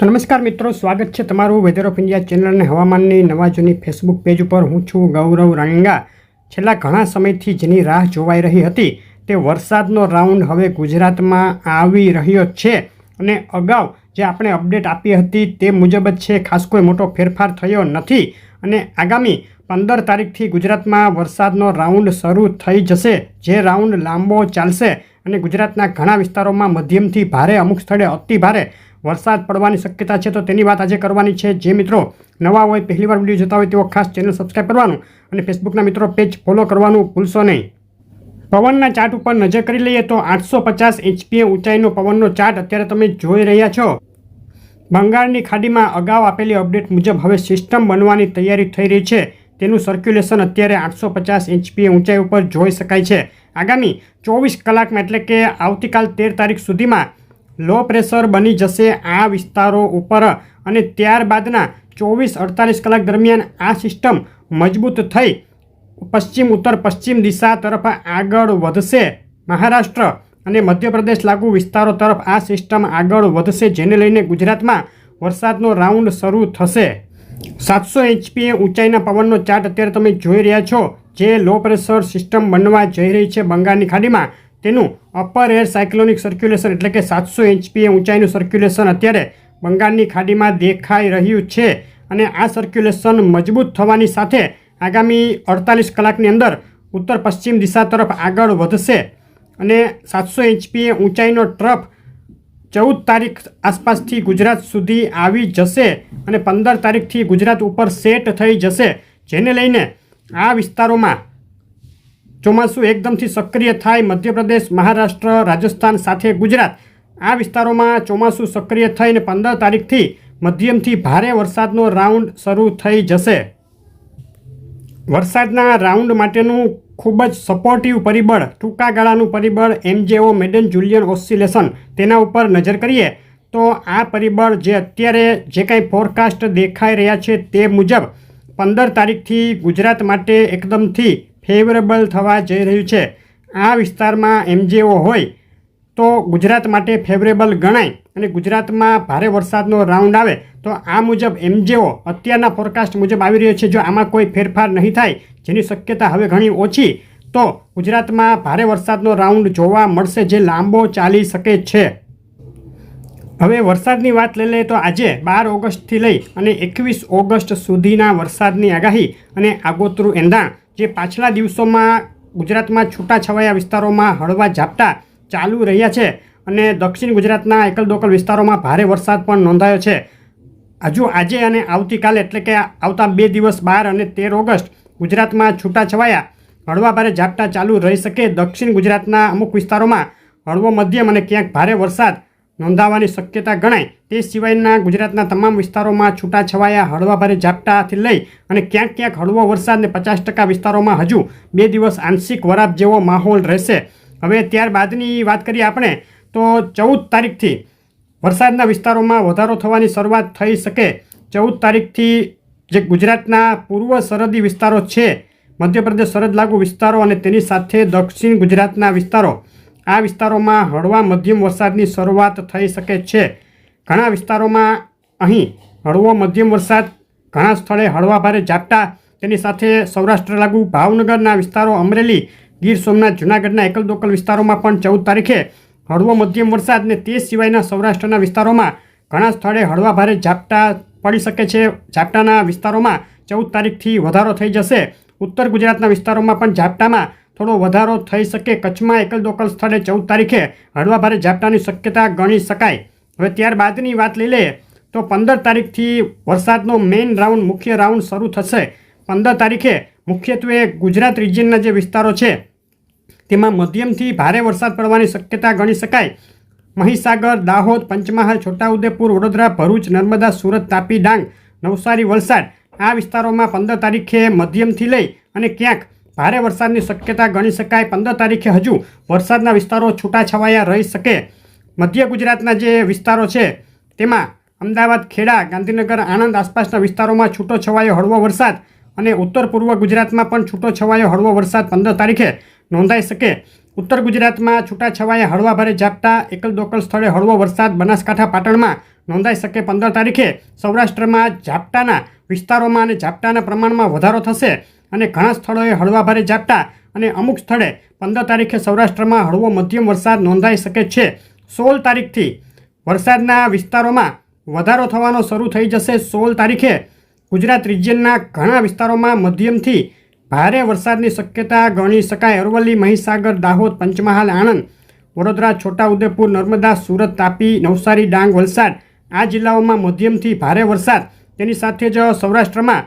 તો નમસ્કાર મિત્રો, સ્વાગત છે તમારું વેધર ઓફ ઇન્ડિયા ચેનલ હવામાનની નવા જૂની ફેસબુક પેજ ઉપર. હું છું ગૌરવ રાંગા. છેલ્લા ઘણા સમયથી જેની રાહ જોવાઈ રહી હતી, તે વરસાદનો રાઉન્ડ હવે ગુજરાતમાં આવી રહ્યો છે. અને અગાઉ જે આપણે અપડેટ આપી હતી, તે મુજબ જ છે, ખાસ કોઈ મોટો ફેરફાર થયો નથી. અને આગામી પંદર તારીખથી ગુજરાતમાં વરસાદનો રાઉન્ડ શરૂ થઈ જશે. જે રાઉન્ડ લાંબો ચાલશે અને ગુજરાતના ઘણા વિસ્તારોમાં મધ્યમથી ભારે અમુક સ્થળે અતિ ભારે વરસાદ પડવાની શક્યતા છે તો તેની વાત આજે કરવાની છે. જે મિત્રો નવા હોય, પહેલીવાર વીડિયો જોતા હોય તેઓ ખાસ ચેનલ સબસ્ક્રાઈબ કરવાનું અને ફેસબુકના મિત્રો પેજ ફોલો કરવાનું ભૂલશો નહીં. પવનના ચાર્ટ ઉપર નજર કરી લઈએ તો આઠસો પચાસ એચપીએ ઊંચાઈનો પવનનો ચાર્ટ અત્યારે તમે જોઈ રહ્યા છો. બંગાળની ખાડીમાં અગાઉ આપેલી અપડેટ મુજબ હવે સિસ્ટમ બનવાની તૈયારી થઈ રહી છે. તેનું સર્ક્યુલેશન અત્યારે આઠસો પચાસ એચપીએ ઊંચાઈ ઉપર જોઈ શકાય છે. આગામી ચોવીસ કલાકમાં એટલે કે આવતીકાલ તેર તારીખ સુધીમાં લો પ્રેશર બની જશે આ વિસ્તારો ઉપર અને ત્યારબાદના ચોવીસ અડતાલીસ કલાક દરમિયાન આ સિસ્ટમ મજબૂત થઈ. પશ્ચિમ, ઉત્તર, પશ્ચિમ દિશા તરફ આગળ વધશે. મહારાષ્ટ્ર અને મધ્યપ્રદેશ લાગુ વિસ્તારો તરફ આ સિસ્ટમ આગળ વધશે, જેને લઈને ગુજરાતમાં વરસાદનો રાઉન્ડ શરૂ થશે. સાતસો એચપીએ ઊંચાઈના પવનનો ચાર્ટ અત્યારે તમે જોઈ રહ્યા છો. જે લો પ્રેશર સિસ્ટમ બનવા જઈ રહી છે બંગાળની ખાડીમાં. તેનું અપર એર સાયક્લોનિક સર્ક્યુલેશન એટલે કે સાતસો એચપીએ ઊંચાઈનું સર્ક્યુલેશન અત્યારે બંગાળની ખાડીમાં દેખાઈ રહ્યું છે અને આ સર્ક્યુલેશન મજબૂત થવાની સાથે આગામી અડતાલીસ કલાકની અંદર ઉત્તર પશ્ચિમ દિશા તરફ આગળ વધશે અને સાતસો એચપીએ ઊંચાઈનો ટ્રફ ચૌદ તારીખ આસપાસથી ગુજરાત સુધી આવી જશે અને પંદર તારીખથી ગુજરાત ઉપર સેટ થઈ જશે. જેને લઈને આ વિસ્તારોમાં ચોમાસું એકદમથી સક્રિય થાય મધ્યપ્રદેશ, મહારાષ્ટ્ર, રાજસ્થાન સાથે ગુજરાત. આ વિસ્તારોમાં ચોમાસું સક્રિય થઈને પંદર તારીખથી મધ્યમથી ભારે વરસાદનો રાઉન્ડ શરૂ થઈ જશે. વરસાદના રાઉન્ડ માટેનું ખૂબ જ સપોર્ટિવ પરિબળ, ટૂંકા ગાળાનું પરિબળ એમજેઓ મેડન જુલિયન ઓસિલેશન તેના ઉપર નજર કરીએ તો આ પરિબળ જે અત્યારે જે કાંઈ ફોરકાસ્ટ દેખાઈ રહ્યા છે તે મુજબ પંદર તારીખથી ગુજરાત માટે એકદમથી ફેવરેબલ થવા જઈ રહ્યું છે. આ વિસ્તારમાં એમજીઓ હોય તો ગુજરાત માટે ફેવરેબલ ગણાય અને ગુજરાતમાં ભારે વરસાદનો રાઉન્ડ આવે તો આ મુજબ એમજીઓ અત્યારના ફોરકાસ્ટ મુજબ આવી રહ્યો છે. જો આમાં કોઈ ફેરફાર નહીં થાય, જેની શક્યતા હવે ઘણી ઓછી, તો ગુજરાતમાં ભારે વરસાદનો રાઉન્ડ જોવા મળશે જે લાંબો ચાલી શકે છે. હવે વરસાદની વાત લઈ લઈએ તો આજે બાર ઓગસ્ટથી લઈ અને એકવીસ ઓગસ્ટ સુધીના વરસાદની આગાહી અને આગોતરું એંધાણ જે પાછલા દિવસોમાં ગુજરાતમાં છૂટાછવાયા વિસ્તારોમાં હળવા ઝાપટા ચાલુ રહ્યા છે અને દક્ષિણ ગુજરાતના એકલ દોકલ વિસ્તારોમાં ભારે વરસાદ પણ નોંધાયો છે. હજુ આજે અને આવતીકાલે, એટલે કે આવતા બે દિવસ બાર અને તેર ઓગસ્ટ, ગુજરાતમાં છૂટાછવાયા, હળવા ભારે ઝાપટા ચાલુ રહી શકે દક્ષિણ ગુજરાતના અમુક વિસ્તારોમાં. હળવો મધ્યમ અને ક્યાંક ભારે વરસાદ નોંધાવાની શક્યતા ગણાય તે સિવાયના ગુજરાતના તમામ વિસ્તારોમાં છૂટાછવાયા હળવા ભારે ઝાપટાથી લઈ અને ક્યાંક ક્યાંક હળવો વરસાદ ને પચાસ ટકા વિસ્તારોમાં હજુ બે દિવસ આંશિક વરાપ જેવો માહોલ રહેશે. હવે ત્યારબાદની વાત કરીએ આપણે, તો ચૌદ તારીખથી વરસાદના વિસ્તારોમાં વધારો થવાની શરૂઆત થઈ શકે. ચૌદ તારીખથી જે ગુજરાતના પૂર્વ સરહદી વિસ્તારો છે, મધ્યપ્રદેશ સરહદ લાગુ વિસ્તારો અને તેની સાથે દક્ષિણ ગુજરાતના વિસ્તારો આ વિસ્તારોમાં હળવા મધ્યમ વરસાદની શરૂઆત થઈ શકે છે. ઘણા વિસ્તારોમાં અહીં હળવો મધ્યમ વરસાદ, ઘણા સ્થળે હળવા ભારે ઝાપટા. તેની સાથે સૌરાષ્ટ્ર લાગુ ભાવનગરના વિસ્તારો અમરેલી, ગીર સોમનાથ, જૂનાગઢના એકલ દોકલ વિસ્તારોમાં પણ ચૌદ તારીખે હળવો મધ્યમ વરસાદ ને તે સિવાયના સૌરાષ્ટ્રના વિસ્તારોમાં ઘણા સ્થળે હળવા ભારે ઝાપટા પડી શકે છે. ઝાપટાના વિસ્તારોમાં ચૌદ તારીખથી વધારો થઈ જશે. ઉત્તર ગુજરાતના વિસ્તારોમાં પણ ઝાપટામાં થોડો વધારો થઈ શકે કચ્છમાં એકલ દોકલ સ્થળે ચૌદ તારીખે હળવા ભારે ઝાપટાની શક્યતા ગણી શકાય. હવે ત્યારબાદની વાત લઈ લઈએ તો પંદર તારીખથી વરસાદનો મેઇન રાઉન્ડ, મુખ્ય રાઉન્ડ શરૂ થશે. પંદર તારીખે મુખ્યત્વે ગુજરાત રિજિયનના જે વિસ્તારો છે, તેમાં મધ્યમથી ભારે વરસાદ પડવાની શક્યતા ગણી શકાય. મહીસાગર, દાહોદ, પંચમહાલ, છોટાઉદેપુર, વડોદરા, ભરૂચ, નર્મદા, સુરત, તાપી, ડાંગ, નવસારી, વલસાડ આ વિસ્તારોમાં પંદર તારીખે મધ્યમથી લઈ અને ક્યાંક ભારે વરસાદની શક્યતા ગણી શકાય. પંદર તારીખે હજુ વરસાદના વિસ્તારો છૂટાછવાયા રહી શકે. મધ્ય ગુજરાતના જે વિસ્તારો છે, તેમાં અમદાવાદ, ખેડા, ગાંધીનગર, આણંદ આસપાસના વિસ્તારોમાં છૂટો છવાયો હળવો વરસાદ અને ઉત્તર પૂર્વ ગુજરાતમાં પણ છૂટો છવાયો હળવો વરસાદ પંદર તારીખે નોંધાઈ શકે. ઉત્તર ગુજરાતમાં છૂટાછવાયા હળવા ભારે ઝાપટા એકલ દોકલ સ્થળે હળવો વરસાદ, બનાસકાંઠા, પાટણમાં નોંધાઈ શકે. પંદર તારીખે સૌરાષ્ટ્રમાં ઝાપટાના વિસ્તારોમાં અને ઝાપટાના પ્રમાણમાં વધારો થશે. અને ઘણા સ્થળોએ હળવા ભારે ઝાપટા અને અમુક સ્થળે પંદર તારીખે સૌરાષ્ટ્રમાં હળવો મધ્યમ વરસાદ નોંધાઈ શકે છે. સોળ તારીખથી વરસાદના વિસ્તારોમાં વધારો થવાનો શરૂ થઈ જશે. સોળ તારીખે ગુજરાત રિજિયનના ઘણા વિસ્તારોમાં મધ્યમથી ભારે વરસાદની શક્યતા ગણી શકાય. અરવલ્લી, મહીસાગર, દાહોદ, પંચમહાલ, આણંદ, વડોદરા, છોટાઉદેપુર, નર્મદા, સુરત, તાપી, નવસારી, ડાંગ, વલસાડ આ જિલ્લાઓમાં મધ્યમથી ભારે વરસાદ. તેની સાથે જ સૌરાષ્ટ્રમાં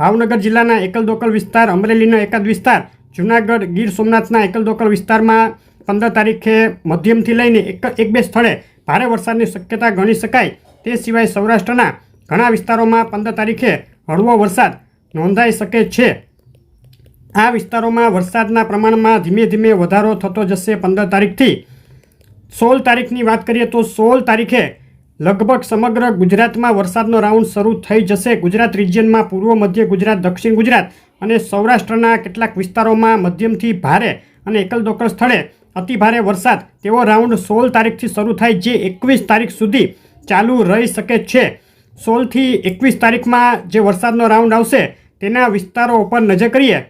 ભાવનગર જિલ્લાના એકલદોકલ વિસ્તાર, અમરેલીના એકાદ વિસ્તાર, જૂનાગઢ ગીર સોમનાથના એકલદોકલ વિસ્તારમાં પંદર તારીખે મધ્યમથી લઈને એક એક બે સ્થળે ભારે વરસાદની શક્યતા ગણી શકાય. તે સિવાય સૌરાષ્ટ્રના ઘણા વિસ્તારોમાં પંદર તારીખે હળવો વરસાદ નોંધાઈ શકે છે. આ વિસ્તારોમાં વરસાદના પ્રમાણમાં ધીમે ધીમે વધારો થતો જશે પંદર તારીખથી. સોળ તારીખની વાત કરીએ તો સોળ તારીખે લગભગ સમગ્ર ગુજરાતમાં વરસાદનો રાઉન્ડ શરૂ થઈ જશે. ગુજરાત રિજિયનમાં પૂર્વ, મધ્ય ગુજરાત, દક્ષિણ ગુજરાત અને સૌરાષ્ટ્રના કેટલાક વિસ્તારોમાં મધ્યમથી ભારે અને એકલદોકલ સ્થળે અતિ ભારે વરસાદ. તેવો રાઉન્ડ સોળ તારીખથી શરૂ થાય જે એકવીસ તારીખ સુધી ચાલુ રહી શકે છે. સોળથી એકવીસ તારીખમાં જે વરસાદનો રાઉન્ડ આવશે તેના વિસ્તારો ઉપર નજર કરીએ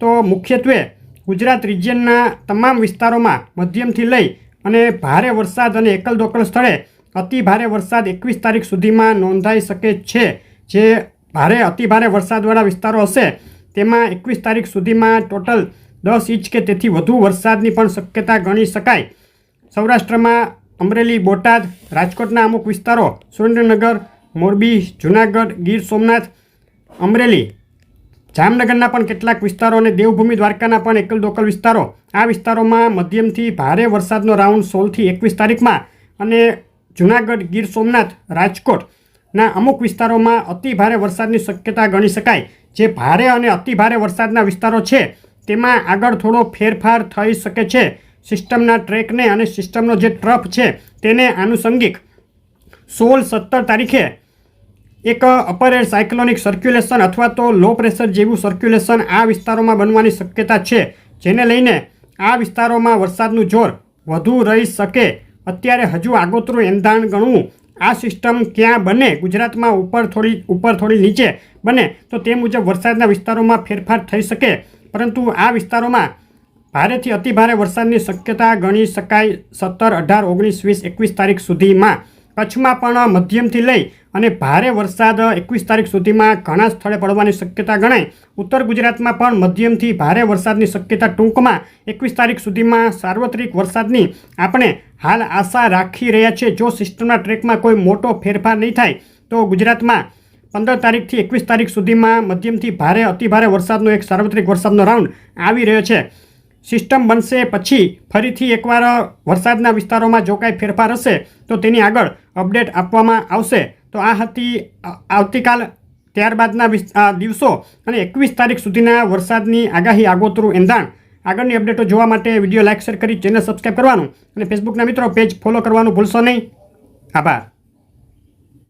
તો મુખ્યત્વે ગુજરાત રિજિયનના તમામ વિસ્તારોમાં મધ્યમથી લઈ અને ભારે વરસાદ અને એકલદોકલ સ્થળે અતિ ભારે વરસાદ એકવીસ તારીખ સુધીમાં નોંધાઈ શકે છે, જે ભારે અતિ ભારે વરસાદવાળા વિસ્તારો હશે. તેમાં એકવીસ તારીખ સુધીમાં ટોટલ દસ ઇંચ કે તેથી વધુ વરસાદની પણ શક્યતા ગણી શકાય. સૌરાષ્ટ્રમાં અમરેલી, બોટાદ, રાજકોટના અમુક વિસ્તારો, સુરેન્દ્રનગર, મોરબી, જૂનાગઢ, ગીર સોમનાથ, અમરેલી, જામનગરના પણ કેટલાક વિસ્તારો અને દેવભૂમિ દ્વારકાના પણ એકલ દોકલ વિસ્તારો. આ વિસ્તારોમાં મધ્યમથી ભારે વરસાદનો રાઉન્ડ સોળથી એકવીસ તારીખમાં અને જૂનાગઢ ગીર સોમનાથ રાજકોટના અમુક વિસ્તારોમાં અતિ ભારે વરસાદની શક્યતા ગણી શકાય. જે ભારે અને અતિ ભારે વરસાદના વિસ્તારો છે, તેમાં આગળ થોડો ફેરફાર થઈ શકે છે. સિસ્ટમના ટ્રેકને અને સિસ્ટમનો જે ટ્રફ છે, તેને આનુષંગિક સોળ સત્તર તારીખે એક અપર એર સાયક્લોનિક સર્ક્યુલેશન અથવા તો લો પ્રેશર જેવું સર્ક્યુલેશન આ વિસ્તારોમાં બનવાની શક્યતા છે, જેને લઈને આ વિસ્તારોમાં વરસાદનું જોર વધુ રહી શકે. અત્યારે હજુ આગોતરું એંધાણ ગણવું આ સિસ્ટમ ક્યાં બને? ગુજરાતમાં ઉપર થોડી ઉપર થોડી નીચે બને તો તે મુજબ વરસાદના વિસ્તારોમાં ફેરફાર થઈ શકે. પરંતુ આ વિસ્તારોમાં ભારેથી અતિ ભારે વરસાદની શક્યતા ગણી શકાય. સત્તર અઢાર ઓગણીસ વીસ એકવીસ તારીખ સુધીમાં કચ્છમાં પણ મધ્યમથી લઈ અને ભારે વરસાદ એકવીસ તારીખ સુધીમાં ઘણા સ્થળે પડવાની શક્યતા ગણાય. ઉત્તર ગુજરાતમાં પણ મધ્યમથી ભારે વરસાદની શક્યતા ટૂંકમાં એકવીસ તારીખ સુધીમાં સાર્વત્રિક વરસાદની આપણે હાલ આશા રાખી રહ્યા છે જો સિસ્ટમના ટ્રેકમાં કોઈ મોટો ફેરફાર નહીં થાય, તો ગુજરાતમાં પંદર તારીખથી એકવીસ તારીખ સુધીમાં મધ્યમથી ભારે, અતિભારે વરસાદનો એક સાર્વત્રિક વરસાદનો રાઉન્ડ આવી રહ્યો છે. સિસ્ટમ બનશે પછી ફરીથી એકવાર વરસાદના વિસ્તારોમાં જો કાંઈ ફેરફાર હશે, તો તેની આગળ અપડેટ આપવામાં આવશે. તો આ હતી આવતીકાલ ત્યારબાદના દિવસો અને એકવીસ તારીખ સુધીના વરસાદની આગાહી, આગોતરું એંધાણ. આગળની અપડેટો જોવા માટે વીડિયો લાઇક, શેર કરી ચેનલ સબસ્ક્રાઈબ કરવાનું અને ફેસબુકના મિત્રો પેજ ફોલો કરવાનું ભૂલશો નહીં. આભાર.